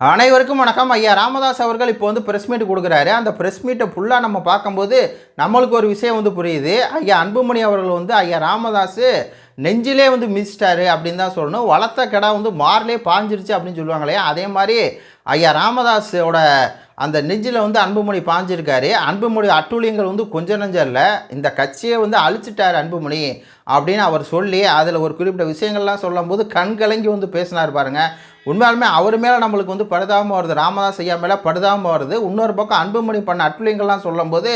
அனைவருக்கும் வணக்கம். ஐயா ராமதாஸ் அவர்கள் இப்போ வந்து ப்ரெஸ் மீட் கொடுக்குறாரு. அந்த ப்ரெஸ் மீட்டை ஃபுல்லாக நம்ம பார்க்கும்போது நம்மளுக்கு ஒரு விஷயம் வந்து புரியுது. ஐயா அன்புமணி அவர்கள் வந்து ஐயா ராமதாஸ் நெஞ்சிலே வந்து மிதிச்சிட்டாரு அப்படின்னு தான் சொல்லணும். வளர்த்த கடை வந்து மார்லே பாஞ்சிருச்சு அப்படின்னு சொல்லுவாங்களே அதே மாதிரி ஐயா ராமதாஸோட அந்த நெஞ்சில் வந்து அன்புமணி பாஞ்சிருக்காரு. அன்புமணி அட்டுழியங்கள் வந்து கொஞ்ச நஞ்சம் இல்லை இந்த கட்சியை வந்து அழிச்சிட்டார் அன்புமணி அப்படின்னு அவர் சொல்லி அதில் ஒரு குறிப்பிட்ட விஷயங்கள்லாம் சொல்லும்போது கண் கலங்கி வந்து பேசினார் பாருங்க. உண்மையாலுமே அவர் மேலே நம்மளுக்கு வந்து படுதாமல் வருது. ராமதாஸ் ஐயா மேலே படுதாமல் வருது. இன்னொரு பக்கம் அன்புமணி பண்ண அட்டுலிங்கள்லாம் சொல்லும்போது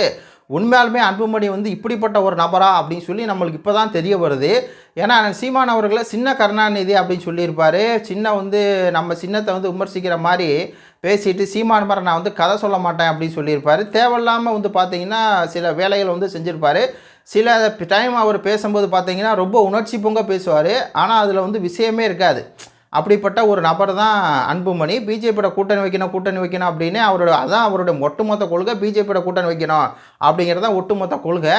உண்மையாலுமே அன்புமணி வந்து இப்படிப்பட்ட ஒரு நபரா அப்படின்னு சொல்லி நம்மளுக்கு இப்போ தான் தெரிய வருது. ஏன்னா சீமான் அவர்களை சின்ன கருணாநிதி அப்படின்னு சொல்லியிருப்பார். சின்ன வந்து நம்ம சின்னத்தை வந்து விமர்சிக்கிற மாதிரி பேசிட்டு சீமான் மாதிரி நான் வந்து கதை சொல்ல மாட்டேன் அப்படின்னு சொல்லியிருப்பார். தேவையில்லாமல் வந்து பார்த்தீங்கன்னா சில வேலைகள் வந்து செஞ்சுருப்பார். சில டைம் அவர் பேசும்போது பார்த்தீங்கன்னா ரொம்ப உணர்ச்சி பொங்க பேசுவார். ஆனால் அதில் வந்து விஷயமே இருக்காது. அப்படிப்பட்ட ஒரு நபர் தான் அன்புமணி. பிஜேபியோட கூட்டணி வைக்கணும் கூட்டணி வைக்கணும் அப்படின்னு அவரோட அதான் அவரோட ஒட்டுமொத்த கொள்கை. பிஜேபியோட கூட்டணி வைக்கணும் அப்படிங்கிறது தான் ஒட்டுமொத்த கொள்கை.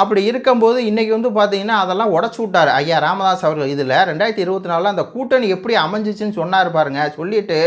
அப்படி இருக்கும்போது இன்றைக்கி வந்து பார்த்தீங்கன்னா அதெல்லாம் உடச்சி விட்டார் ஐயா ராமதாஸ் அவர்கள். இதில் ரெண்டாயிரத்தி இருபத்தி நாலில் அந்த கூட்டணி எப்படி அமைஞ்சிச்சுன்னு சொன்னார் பாருங்க. சொல்லிட்டு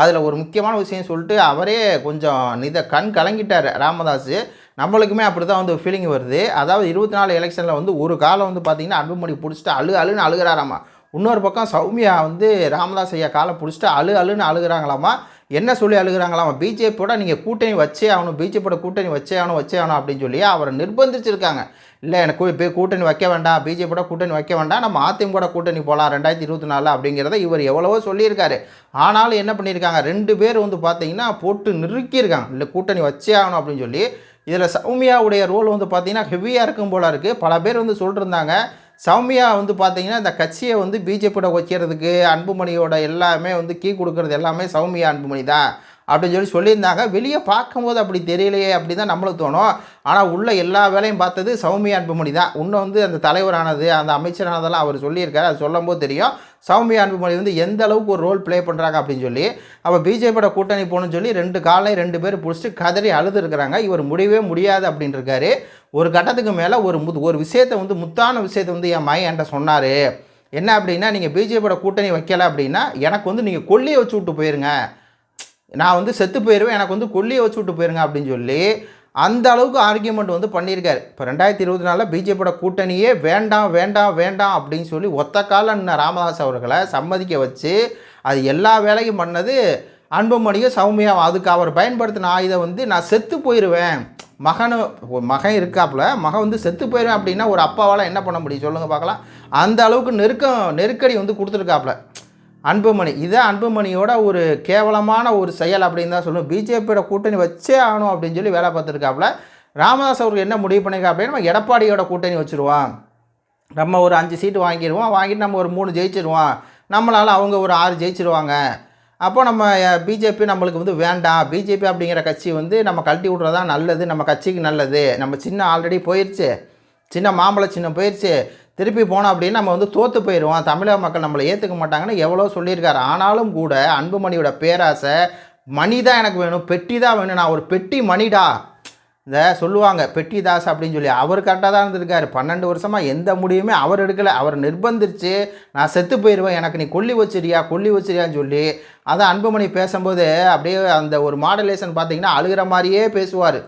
அதில் ஒரு முக்கியமான விஷயம் சொல்லிட்டு அவரே கொஞ்சம் இதை கண் கலங்கிட்டார் ராமதாஸ். நம்மளுக்குமே அப்படி தான் வந்து ஃபீலிங் வருது. அதாவது இருபத்தி நாலு எலெக்ஷனில் வந்து ஒரு காலம் வந்து பார்த்தீங்கன்னா அன்புமணி பிடிச்சிட்டு அழு அழுன்னு அழுகிறாராமா. இன்னொரு பக்கம் சௌமியா வந்து ராமதாஸ் ஐயா காலை பிடிச்சிட்டு அழு அழுன்னு அழுகிறாங்களாமா? என்ன சொல்லி அழுகிறாங்களாமா? பிஜேபியோட நீங்கள் கூட்டணி வச்சே ஆகணும் பிஜேபியோட கூட்டணி வச்சே ஆகணும் வச்சே ஆகணும் அப்படின்னு சொல்லி அவரை நிர்பந்திச்சிருக்காங்க. இல்லை எனக்கு போய் கூட்டணி வைக்க வேண்டாம் பிஜேபியோட கூட்டணி வைக்க வேண்டாம் நம்ம அதிமுக கூட்டணி போகலாம் ரெண்டாயிரத்தி இருபத்தி நாலு அப்படிங்கிறத இவர் எவ்வளவோ சொல்லியிருக்காரு. ஆனாலும் என்ன பண்ணியிருக்காங்க? ரெண்டு பேர் வந்து பார்த்தீங்கன்னா போட்டு நிறுக்கியிருக்காங்க இல்லை கூட்டணி வச்சே ஆகணும் அப்படின்னு சொல்லி. இதில் சௌமியாவுடைய ரோல் வந்து பார்த்திங்கன்னா ஹெவியாக இருக்கும் போல இருக்குது பல பேர் வந்து சொல்லிருந்தாங்க. சௌமியா வந்து பார்த்தீங்கன்னா இந்த கட்சியை வந்து பிஜேபியோட வைக்கிறதுக்கு அன்புமணியோட எல்லாமே வந்து கீ கொடுக்கறது எல்லாமே சௌமியா அன்புமணி தான் அப்படின்னு சொல்லி சொல்லியிருந்தாங்க. வெளியே பார்க்கும்போது அப்படி தெரியலையே அப்படி தான் நம்மளுக்கு தோணும். ஆனால் உள்ளே எல்லா வேலையும் பார்த்தது சௌமியா அன்புமணி தான் இன்னும் வந்து அந்த தலைவரானது அந்த அமைச்சரானதெல்லாம் அவர் சொல்லியிருக்காரு. அது சொல்லும்போது தெரியும். சௌமியா அன்புமணி வந்து எந்த அளவுக்கு ஒரு ரோல் ப்ளே பண்ணுறாங்க அப்படின்னு சொல்லி அப்போ பிஜேபியோட கூட்டணி போகணும்னு சொல்லி ரெண்டு காலையும் ரெண்டு பேர் பிடிச்சிட்டு கதறி அழுது இருக்கிறாங்க இவர் முடியவே முடியாது அப்படின்னு இருக்காரு ஒரு கட்டத்துக்கு மேலே ஒரு முது ஒரு விஷயத்தை வந்து முத்தான விஷயத்தை வந்து என் மையன் என்கிட்ட சொன்னார். என்ன அப்படின்னா நீங்கள் பிஜேபியோட கூட்டணி வைக்கலை அப்படின்னா எனக்கு வந்து நீங்கள் கொல்லியை வச்சு விட்டு போயிருங்க. நான் வந்து செத்து போயிடுவேன் எனக்கு வந்து கொல்லியை வச்சு விட்டு போயிருங்க அப்படின்னு சொல்லி அந்த அளவுக்கு ஆர்கியூமெண்ட் வந்து பண்ணியிருக்காரு. இப்போ ரெண்டாயிரத்தி இருபத்தி நாலில் பிஜேபியோட கூட்டணியே வேண்டாம் வேண்டாம் வேண்டாம் அப்படின்னு சொல்லி ஒத்த கால ராமதாஸ் அவர்களை சம்மதிக்க வச்சு அது எல்லா வேலையும் பண்ணது அன்புமணியும் சௌமியாவும். அதுக்கு அவர் பயன்படுத்தின ஆயுதம் வந்து நான் செத்து போயிடுவேன் மகனு மகன் இருக்காப்புல மகன் வந்து செத்து போயிடுவேன் அப்படின்னா ஒரு அப்பாவால் என்ன பண்ண முடியும்? சொல்லுங்கள் பார்க்கலாம். அந்த அளவுக்கு நெருக்கம் நெருக்கடி வந்து கொடுத்துருக்காப்புல. அன்புமணி. இதான் அன்புமணியோட ஒரு கேவலமான ஒரு செயல் அப்படின்னு தான் சொல்லணும். பிஜேபியோட கூட்டணி வச்சே ஆகணும் அப்படின்னு சொல்லி வேலை பார்த்துருக்காப்புல. ராமதாஸ் அவருக்கு என்ன முடிவு பண்ணியிருக்கா அப்படின்னு நம்ம எடப்பாடியோட கூட்டணி வச்சுருவான் நம்ம ஒரு அஞ்சு சீட்டு வாங்கிடுவோம். வாங்கிட்டு நம்ம ஒரு மூணு ஜெயிச்சிருவோம். நம்மளால் அவங்க ஒரு ஆறு ஜெயிச்சிருவாங்க. அப்போ நம்ம பிஜேபி நம்மளுக்கு வந்து வேண்டாம். பிஜேபி அப்படிங்கிற கட்சி வந்து நம்ம கழட்டி விட்றது தான் நல்லது. நம்ம கட்சிக்கு நல்லது. நம்ம சின்ன ஆல்ரெடி போயிடுச்சு சின்ன மாம்பழ சின்ன போயிடுச்சு திருப்பி போனோம் அப்படின்னு நம்ம வந்து தோற்று போயிடுவோம் தமிழக மக்கள் நம்மளை ஏற்றுக்க மாட்டாங்கன்னு எவ்வளோ சொல்லியிருக்காரு. ஆனாலும் கூட அன்புமணியோட பேராசை மணி தான் எனக்கு வேணும். பெட்டி தான் வேணும் நான் ஒரு பெட்டி மணிடா. இந்த சொல்லுவாங்க பெட்டிதாஸ் அப்படின்னு சொல்லி. அவர் கரெக்டாக தான் இருந்திருக்காரு. பன்னெண்டு வருஷமாக எந்த முடிவுமே அவர் எடுக்கலை. அவர் நிர்பந்திச்சு நான் செத்து போயிடுவேன் எனக்கு நீ கொல்லி வச்சிரியா கொல்லி வச்சிரியான்னு சொல்லி. அதான் அன்புமணி பேசும்போது அப்படியே அந்த ஒரு மாடலேஷன் பார்த்தீங்கன்னா அழுகிற மாதிரியே பேசுவார்.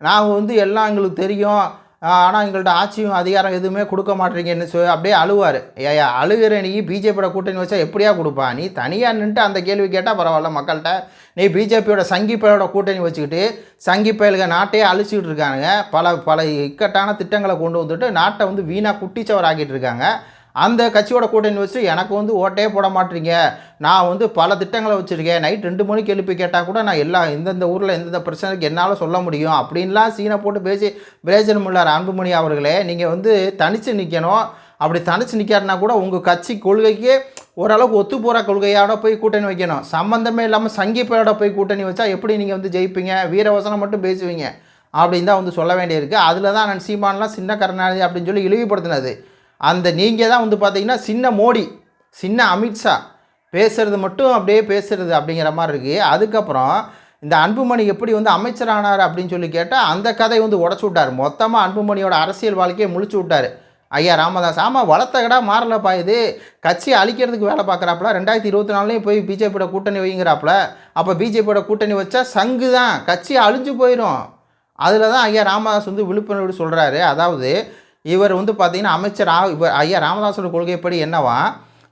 நான் வந்து எல்லாம் எங்களுக்கு தெரியும். ஆனால் எங்கள்கிட்ட ஆட்சியும் அதிகாரம் எதுவுமே கொடுக்க மாட்டேறீங்கன்னு சொல்லி அப்படியே அழுவார். ஏயா அழுகிற நீ பிஜேபியோட கூட்டணி வச்சா எப்படியா கொடுப்பா? நீ தனியாக நின்றுட்டு அந்த கேள்வி கேட்டால் பரவாயில்ல மக்கள்கிட்ட. நீ பிஜேபியோட சங்கி பயலோட கூட்டணி வச்சுக்கிட்டு சங்கி பயலுக நாட்டையே அழிச்சிக்கிட்டு இருக்கானுங்க. பல பல இக்கட்டான திட்டங்களை கொண்டு வந்துட்டு நாட்டை வந்து வீணாக குட்டிச்சவர் ஆக்கிட்டு இருக்காங்க. அந்த கட்சியோட கூட்டணி வச்சு எனக்கு வந்து ஓட்டே போட மாட்டீங்க. நான் வந்து பல திட்டங்களை வச்சுருக்கேன். நைட் ரெண்டு மணிக்கு எழுப்பி கேட்டால் கூட நான் எல்லா இந்தந்த ஊரில் எந்தெந்த பிரச்சனைக்கு என்னால் சொல்ல முடியும். அப்படின்லாம் சீனை போட்டு பேசி பிரேஜன் உள்ளார் அன்புமணி அவர்களே நீங்கள் வந்து தனித்து நிற்கணும் அப்படி தனித்து நிற்காருனா கூட உங்கள் கட்சி கொள்கைக்கு ஓரளவுக்கு ஒத்து போகிற கொள்கையோட போய் கூட்டணி வைக்கணும். சம்மந்தமே இல்லாமல் சங்கிப்பையோட போய் கூட்டணி வச்சா எப்படி நீங்கள் வந்து ஜெயிப்பீங்க? வீரவசனம் மட்டும் பேசுவீங்க. அப்படின்னு தான் வந்து சொல்ல வேண்டியிருக்கு. அதில் தான் நான் சீமான்லாம் சின்ன கருணாநிதி அப்படின்னு சொல்லி இழிவுபடுத்தினது. அந்த நீங்கள் தான் வந்து பார்த்தீங்கன்னா சின்ன மோடி சின்ன அமித்ஷா பேசுகிறது மட்டும் அப்படியே பேசுகிறது அப்படிங்கிற மாதிரி இருக்குது அதுக்கப்புறம் இந்த அன்புமணி எப்படி வந்து அமைச்சரானார் அப்படின்னு சொல்லி கேட்டால் அந்த கதை வந்து உடச்சி விட்டார். மொத்தமாக அன்புமணியோட அரசியல் வாழ்க்கையை முழிச்சு விட்டார். ஐயா ராமதாஸ் ஆமாம் வளர்த்த கடா மாறலப்பா இது. கட்சி அழிக்கிறதுக்கு வேலை பார்க்குறாப்புல. ரெண்டாயிரத்தி இருபத்தி நாலுலேயும் போய் பிஜேபியோட கூட்டணி வைங்கிறாப்புல. அப்போ பிஜேபியோட கூட்டணி வச்சா சங்கு தான். கட்சி அழிஞ்சு போயிடும் அதில் தான் ஐயா ராமதாஸ் வந்து விழிப்புணர்வு சொல்கிறாரு அதாவது இவர் வந்து பார்த்தீங்கன்னா அமைச்சர் ஆ இவர் ஐயா ராமதாஸோட கொள்கைப்படி என்னவா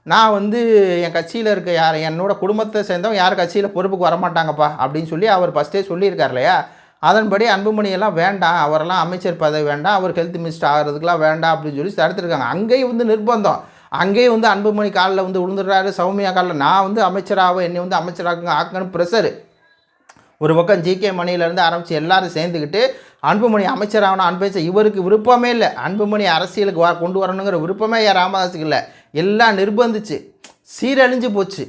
நான் வந்து என் கட்சியில் இருக்க யார் என்னோட குடும்பத்தை சேர்ந்தவங்க யார் கட்சியில் பொறுப்புக்கு வரமாட்டாங்கப்பா அப்படின்னு சொல்லி அவர் ஃபஸ்ட்டே சொல்லியிருக்கார் இல்லையா? அதன்படி அன்புமணியெல்லாம் வேண்டாம் அவரெல்லாம் அமைச்சர் பதவி வேண்டாம் அவர் ஹெல்த் மினிஸ்டர் ஆகிறதுக்குலாம் வேண்டாம் அப்படின்னு சொல்லி தடுத்துருக்காங்க. அங்கேயும் வந்து நிர்பந்தம். அங்கேயும் வந்து அன்புமணி காலில் வந்து விழுந்துடுறாரு சௌமியா காலில் நான் வந்து அமைச்சராக என்னை வந்து அமைச்சராக ஆக்கணும் ப்ரெஷரு ஒரு பக்கம் ஜிகே மணியிலேருந்து ஆரம்பித்து எல்லாரும் சேர்ந்துக்கிட்டு அன்புமணி அமைச்சராகணும் அமைச்சர். இவருக்கு விருப்பமே இல்லை. அன்புமணி அரசியலுக்கு வா கொண்டு வரணுங்கிற விருப்பமே ஏன் ராமதாஸுக்கு இல்லை. எல்லாம் நிர்பந்திச்சு. சீரழிஞ்சு போச்சு.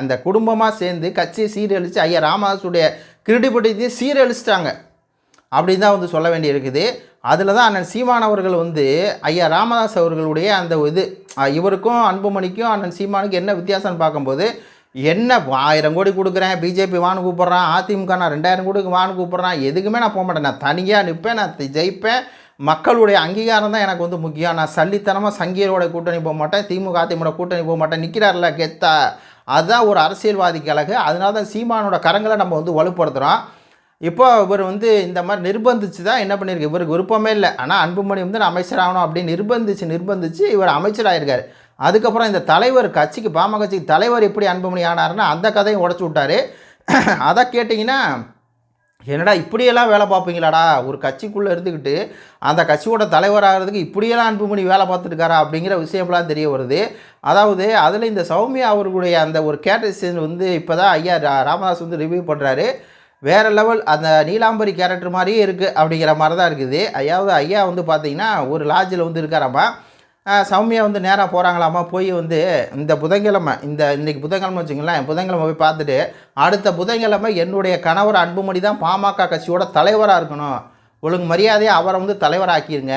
அந்த குடும்பமாக சேர்ந்து கட்சியை சீரழித்து ஐயா ராமதாஸுடைய கிரெடிபிலிட்டியை சீரழிச்சிட்டாங்க. அப்படின்னு தான் வந்து சொல்ல வேண்டியிருக்குது. அதில் தான் அண்ணன் சீமான் அவர்கள் வந்து ஐயா ராமதாஸ் அவர்களுடைய அந்த இது இவருக்கும் அன்புமணிக்கும் அண்ணன் சீமானுக்கும் என்ன வித்தியாசம்னு பார்க்கும்போது என்ன ஆயிரம் கோடி கொடுக்குறேன் பிஜேபி வான்னு கூப்பிட்றான் அதிமுக நான் ரெண்டாயிரம் கோடிக்கு வான்னு கூப்பிட்றான் எதுக்குமே நான் போக மாட்டேன். நான் தனியாக நிற்பேன் நான் ஜெயிப்பேன். மக்களுடைய அங்கீகாரம் தான் எனக்கு வந்து முக்கியம். நான் சல்லித்தனமாக சங்கியரோட கூட்டணி போக மாட்டேன் திமுக அதிமுக கூட்டணி போக மாட்டேன். நிற்கிறார்ல கெத்தா? அதுதான் ஒரு அரசியல்வாதிக்கு அழகு அதனால தான் சீமானோட கரங்களை நம்ம வந்து வலுப்படுத்துகிறோம் இப்போ இவர் வந்து இந்த மாதிரி நிர்பந்திச்சு தான் என்ன பண்ணியிருக்கு? இவருக்கு விருப்பமே இல்லை. ஆனால் அன்புமணி வந்து நான் அமைச்சராகணும் அப்படின்னு நிர்பந்திச்சு நிர்பந்திச்சு இவர் அமைச்சர் ஆயிருக்கார் அதுக்கப்புறம் இந்த தலைவர் கட்சிக்கு பாமக கட்சிக்கு தலைவர் எப்படி அன்புமணி ஆனாருன்னா அந்த கதையும் உடச்சி விட்டாரு. அதை கேட்டிங்கன்னா என்னடா இப்படியெல்லாம் வேலை பார்ப்பீங்களாடா? ஒரு கட்சிக்குள்ளே இருந்துக்கிட்டு அந்த கட்சியோட தலைவராகிறதுக்கு இப்படியெல்லாம் அன்புமணி வேலை பார்த்துருக்காரா அப்படிங்கிற விஷயம்லாம் தெரிய வருது. அதாவது அதில் இந்த சௌமியா அவர்களுடைய அந்த ஒரு கேரக்டர்ஸ் வந்து இப்போ தான் ஐயா ரா- ராமதாஸ் வந்து ரிவ்யூ பண்ணுறாரு வேறு லெவல் அந்த நீலாம்பரி கேரக்டர் மாதிரியே இருக்குது அப்படிங்கிற மாதிரி தான் இருக்குது. ஐயாவது ஐயா வந்து பார்த்தீங்கன்னா ஒரு லாட்ஜில் வந்து இருக்காராம்மா. சௌமியா வந்து நேராக போகிறாங்களாமா போய் வந்து இந்த புதன்கிழமை இந்த இன்றைக்கி புதன்கிழமை வச்சுங்களேன் புதன்கிழமை போய் பார்த்துட்டு அடுத்த புதன்கிழமை என்னுடைய கணவர் அன்புமணி தான் பாமக கட்சியோட தலைவராக இருக்கணும். ஒழுங்கு மரியாதையாக அவரை வந்து தலைவராக்கிடுங்க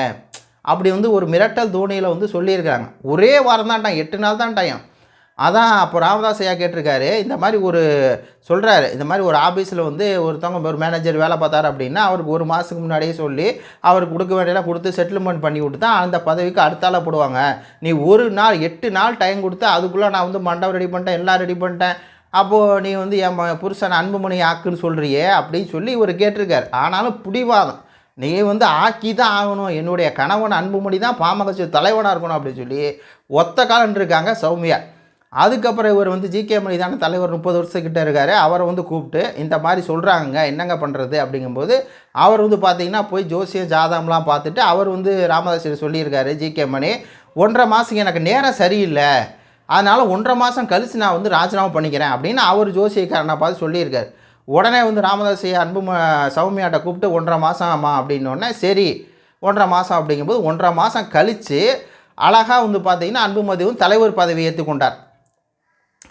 அப்படி வந்து ஒரு மிரட்டல் தோணியில் வந்து சொல்லியிருக்காங்க ஒரே வாரம் தான் டைம் எட்டு நாள் தான் டைம் அதான் அப்போ ராமதாஸ் ஐயா கேட்டிருக்காரு இந்த மாதிரி ஒரு சொல்கிறாரு இந்த மாதிரி ஒரு ஆஃபீஸில் வந்து ஒருத்தவங்க ஒரு மேனேஜர் வேலை பார்த்தாரு அப்படின்னா அவருக்கு ஒரு மாதத்துக்கு முன்னாடியே சொல்லி அவருக்கு கொடுக்க வேண்டியலாம் கொடுத்து செட்டில்மெண்ட் பண்ணி விட்டு தான் அந்த பதவிக்கு அடுத்தால போடுவாங்க. நீ ஒரு நாள் எட்டு நாள் டைம் கொடுத்து அதுக்குள்ளே நான் வந்து மண்டபம் ரெடி பண்ணிட்டேன் எல்லாம் ரெடி பண்ணிட்டேன். அப்போது நீ வந்து என் புருஷன் அன்புமணி ஆக்குன்னு சொல்கிறியே அப்படின்னு சொல்லி இவர் கேட்டிருக்கார். ஆனாலும் பிடிவாதம். நீ வந்து ஆக்கி தான் ஆகணும். என்னுடைய கணவன் அன்புமணி தான் பாமக கட்சி தலைவனாக இருக்கணும் அப்படின்னு சொல்லி ஒத்த காலன் இருக்காங்க சௌமியா. அதுக்கப்புறம் இவர் வந்து ஜிகே மணி தானே தலைவர் முப்பது வருஷத்துக்கிட்ட இருக்கார். அவரை வந்து கூப்பிட்டு இந்த மாதிரி சொல்கிறாங்க என்னங்க பண்ணுறது அப்படிங்கும்போது அவர் வந்து பார்த்திங்கன்னா போய் ஜோசியம் ஜாதம்லாம் பார்த்துட்டு அவர் வந்து ராமதாஸ் சொல்லியிருக்காரு ஜிகே மணி ஒன்றரை மாதம் எனக்கு நேரம் சரியில்லை. அதனால் ஒன்றரை மாதம் கழித்து நான் வந்து ராஜினாமா பண்ணிக்கிறேன். அப்படின்னு அவர் ஜோசியக்காரனை பார்த்து சொல்லியிருக்காரு. உடனே வந்து ராமதாஸ் அன்பு சௌமியாட்ட கூப்பிட்டு ஒன்றரை மாதம் ஆமா அப்படின்னோடனே சரி ஒன்றரை மாதம் அப்படிங்கும்போது ஒன்றரை மாதம் கழித்து அழகாக வந்து பார்த்திங்கன்னா அன்புமதியும் தலைவர் பதவி ஏற்றுக்கொண்டார்.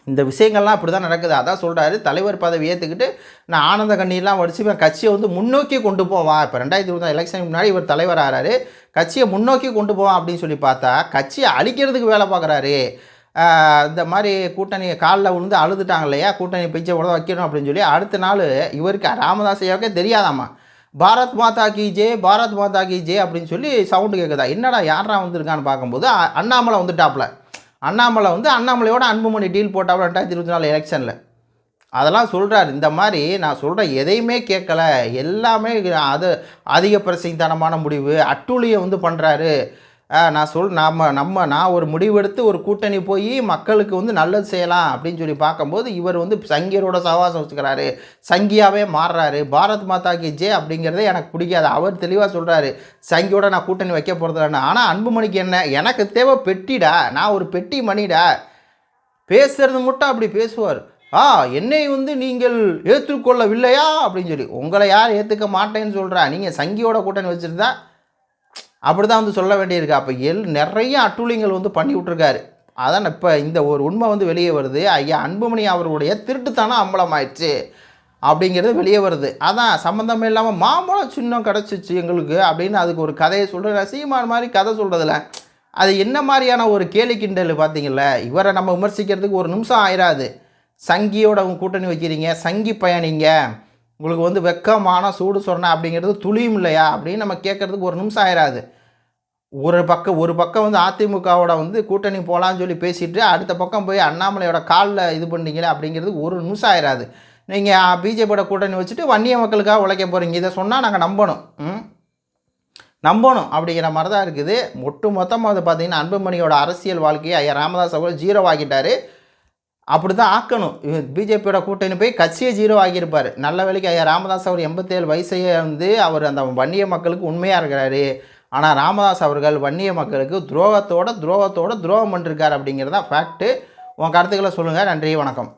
இந்த விஷயங்கள்லாம் அப்படி தான் நடக்குது. அதான் சொல்கிறாரு தலைவர் பதவி ஏற்றுக்கிட்டு நான் ஆனந்த கண்ணீர்லாம் வடிச்சு இவன் கட்சியை வந்து முன்னோக்கி கொண்டு போவான். இப்போ ரெண்டாயிரத்தி இருபதாம் எலெக்ஷனுக்கு முன்னாடி இவர் தலைவர் ஆகிறாரு கட்சியை முன்னோக்கி கொண்டு போவான் அப்படின்னு சொல்லி பார்த்தா கட்சியை அழிக்கிறதுக்கு வேலை பார்க்குறாரு. இந்த மாதிரி கூட்டணி காலில் விழுந்து அழுதுட்டாங்க இல்லையா? கூட்டணி பிச்சை கூட வைக்கணும் அப்படின்னு சொல்லி அடுத்த நாள் இவருக்கு ராமதாஸ் ஐயாவுக்கே தெரியாதாம்மா. பாரத் மாதா கி ஜே பாரத் மாதா கி ஜே அப்படின்னு சொல்லி சவுண்டு கேட்குதா என்னடா யாரா வந்திருக்கான்னு பார்க்கும்போது அண்ணாமலை வந்துட்டாப்புல. அண்ணாமலை வந்து அண்ணாமலையோட அன்புமணி டீல் போட்டாப்புல ரெண்டாயிரத்தி இருபத்தி நாலு எலெக்ஷனில். அதெல்லாம் சொல்கிறார் இந்த மாதிரி நான் சொல்கிறேன் எதையுமே கேட்கல. எல்லாமே அது அதிக பிரசிங்கத்தனமான முடிவு. அட்டூழியை வந்து பண்ணுறாரு நான் சொல் நம்ம நம்ம நான் ஒரு முடிவெடுத்து ஒரு கூட்டணி போய் மக்களுக்கு வந்து நல்லது செய்யலாம் அப்படின்னு சொல்லி பார்க்கும்போது இவர் வந்து சங்கியரோட சவாசம் வச்சுக்கிறாரு. சங்கியாவே மாறுறாரு. பாரத் மாதா கி ஜே அப்படிங்கிறதே எனக்கு பிடிக்காது. அவர் தெளிவாக சொல்கிறாரு சங்கியோட நான் கூட்டணி வைக்க போகிறதில்லன்னு ஆனால் அன்புமணிக்கு என்ன? எனக்கு தேவை பெட்டிடா. நான் ஒரு பெட்டி மணிடா. பேசுறது மட்டும் அப்படி பேசுவார். ஆ என்னை வந்து நீங்கள் ஏற்றுக்கொள்ளவில்லையா? அப்படின்னு சொல்லி. உங்களை யார் ஏற்றுக்க மாட்டேன்னு சொல்கிறா நீங்கள் சங்கியோட கூட்டணி வச்சுருந்தா அப்படி தான் வந்து சொல்ல வேண்டியிருக்கு. அப்போ எல் நிறைய அட்டூழியங்கள் வந்து பண்ணி விட்ருக்காரு அதான் இப்போ இந்த ஒரு உண்மை வந்து வெளியே வருது. ஐயா அன்புமணி அவர்களுடைய திருட்டுத்தனம் அம்பலமாயிடுச்சு அப்படிங்கிறது வெளியே வருது. அதான் சம்மந்தமே இல்லாமல் மாம்பழம் சின்னம் கிடச்சிச்சு எங்களுக்கு அப்படின்னு அதுக்கு ஒரு கதையை சொல்கிற சீமான் மாதிரி கதை சொல்கிறதுல அது என்ன மாதிரியான ஒரு கேலி கிண்டல் பார்த்தீங்கல்ல இவரை நம்ம விமர்சிக்கிறதுக்கு ஒரு நிமிஷம் ஆயிராது. சங்கியோட கூட்டணி வைக்கிறீங்க சங்கி பயணிங்க. உங்களுக்கு வந்து வெக்கமான சூடு சொரணை அப்படிங்கிறது துளியும் இல்லையா? அப்படின்னு நம்ம கேட்குறதுக்கு ஒரு நிமிஷம் ஆயிராது. ஒரு பக்கம் ஒரு பக்கம் வந்து அதிமுகவோட வந்து கூட்டணி போகலான்னு சொல்லி பேசிட்டு அடுத்த பக்கம் போய் அண்ணாமலையோட காலில் இது பண்ணீங்களே அப்படிங்கிறது ஒரு நிமிஷம் ஆயிராது. நீங்கள் பிஜேபியோட கூட்டணி வச்சுட்டு வன்னிய மக்களுக்காக உழைக்க போகிறீங்க இதை சொன்னால் நாங்கள் நம்பணும். ம்? நம்பணும் அப்படிங்கிற மாதிரி தான் இருக்குது. ஒட்டு மொத்தமாக வந்து பார்த்தீங்கன்னா அன்புமணியோட அரசியல் வாழ்க்கையை ஐயா ராமதாஸ் அவர்கள் ஜீரோ ஆகிட்டார் அப்படி தான் ஆக்கணும் பிஜேபியோட கூட்டணி போய் கட்சியை ஜீரோ ஆகியிருப்பார். நல்ல வேலைக்கு ஐயா ராமதாஸ் அவர் எண்பத்தேழு வயசையே வந்து அவர் அந்த வன்னிய மக்களுக்கு உண்மையாக இருக்கிறாரு. ஆனால் ராமதாஸ் அவர்கள் வன்னிய மக்களுக்கு துரோகத்தோட துரோகத்தோட துரோகம் பண்ணிருக்கார் அப்படிங்கிறது தான் ஃபேக்ட்டு உன் கருத்துக்களை சொல்லுங்கள் நன்றி வணக்கம்.